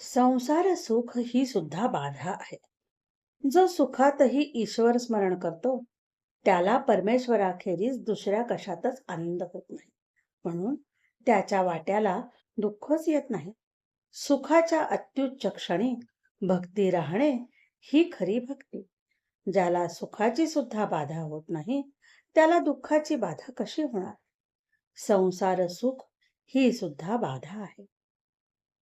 संसार सुख ही सुद्धा बाधा आहे. जो सुखातही ईश्वर स्मरण करतो त्याला परमेश्वराखेरीज दुसऱ्या कशातच आनंद होत नाही. म्हणून त्याच्या वाट्याला दुःखच येत नाही. सुखाच्या अत्युच्च क्षणी भक्ती राहणे ही खरी भक्ती. ज्याला सुखाची सुद्धा बाधा होत नाही त्याला दुःखाची बाधा कशी होणार? संसार सुख ही सुद्धा बाधा आहे.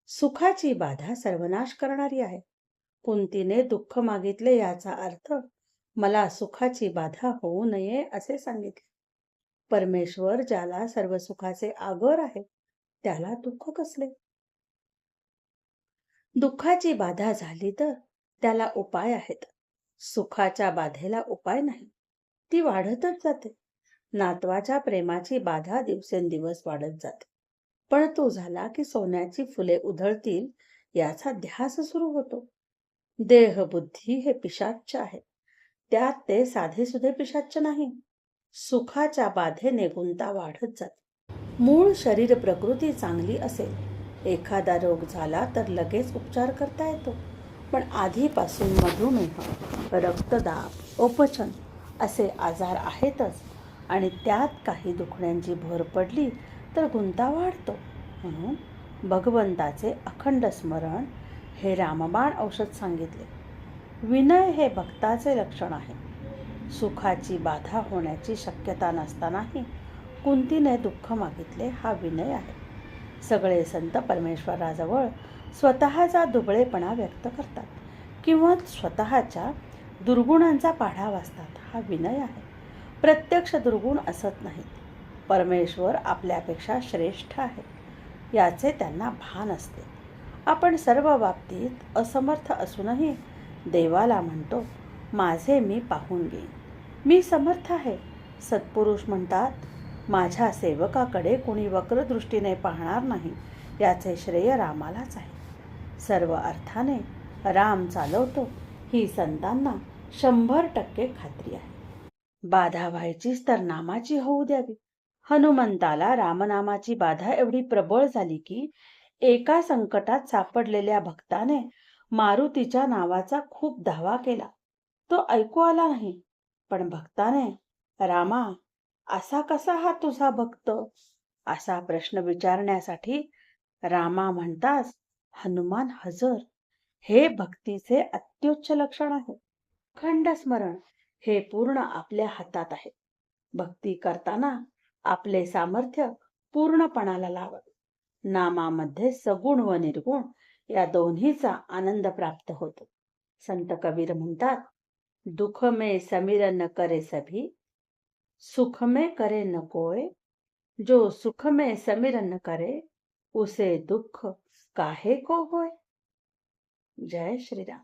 सुखाची बाधा सर्वनाश करणारी आहे. कुंतीने दुःख मागितले याचा अर्थ मला सुखाची बाधा होऊ नये असे सांगितले. परमेश्वर ज्याला सर्व सुखाचे आगर आहे त्याला दुःख कसले? दुःखाची बाधा झाली तर त्याला उपाय आहेत. सुखाच्या बाधेला उपाय नाही. ती वाढतच जाते. नातवाच्या प्रेमाची बाधा दिवसेंदिवस वाढत जाते. पण तो झाला की सोन्याची फुले उधळतील याचा ध्यास सुरू होतो. देह बुद्धी हे पिशाच्च आहे. त्यात ते साधे सुधे पिशाच्च नाही. सुखाच्या बाधेने गुंता वाढत जाते. मूळ शरीर प्रकृती चांगली असेल. एखादा रोग झाला तर लगेच उपचार करता येतो. पण आधीपासून मधुमेह रक्तदाब उपचन असे आजार आहेतच आणि त्यात काही दुखण्यांची भर पडली तर गुंता वाढतो. म्हणून भगवंताचे अखंड स्मरण हे रामबाण औषध सांगितले. विनय हे भक्ताचे लक्षण आहे. सुखाची बाधा होण्याची शक्यता नसतानाही कुंतीने दुःख मागितले हा विनय आहे. सगळे संत परमेश्वराजवळ स्वतःचा दुबळेपणा व्यक्त करतात किंवा स्वतःच्या दुर्गुणांचा पाढा वाचतात हा विनय आहे. प्रत्यक्ष दुर्गुण असत नाहीत. परमेश्वर आपल्यापेक्षा श्रेष्ठ आहे. याचे त्यांना भान असते. आपण सर्व बाबतीत असमर्थ असूनही देवाला म्हणतो माझे मी पाहून घेईन. मी समर्थ आहे. सत्पुरुष म्हणतात माझ्या सेवकाकडे कोणी वक्रदृष्टीने पाहणार नाही. याचे श्रेय रामालाच आहे. सर्व अर्थाने राम चालवतो ही संतांना शंभर टक्के खात्री आहे. बाधा व्हायचीच तर नामाची होऊ द्यावी. हनुमंताला रामनामाची बाधा एवढी प्रबळ झाली की एका संकटात सापडलेल्या भक्ताने मारुतीच्या नावाचा खूप धावा केला. तो ऐकू आला नाही. पण भक्ताने रामा असा कसा हा तुझा भक्त? असा प्रश्न विचारण्यासाठी रामा म्हणतास हनुमान हजर हे भक्तीचे अत्युच्च लक्षण आहे. खंड स्मरण हे पूर्ण आपल्या हातात आहे. भक्ती करताना आपले सामर्थ्य पूर्णपणाला लावत नामामध्ये सगुण व निर्गुण या दोन्हीचा आनंद प्राप्त होतो. संत कबीर म्हणतात दुःख में समीर न करे सभी सुख में करे न कोय. जो सुख में समीर न करे उसे दुख काहे को होय? जय श्रीराम.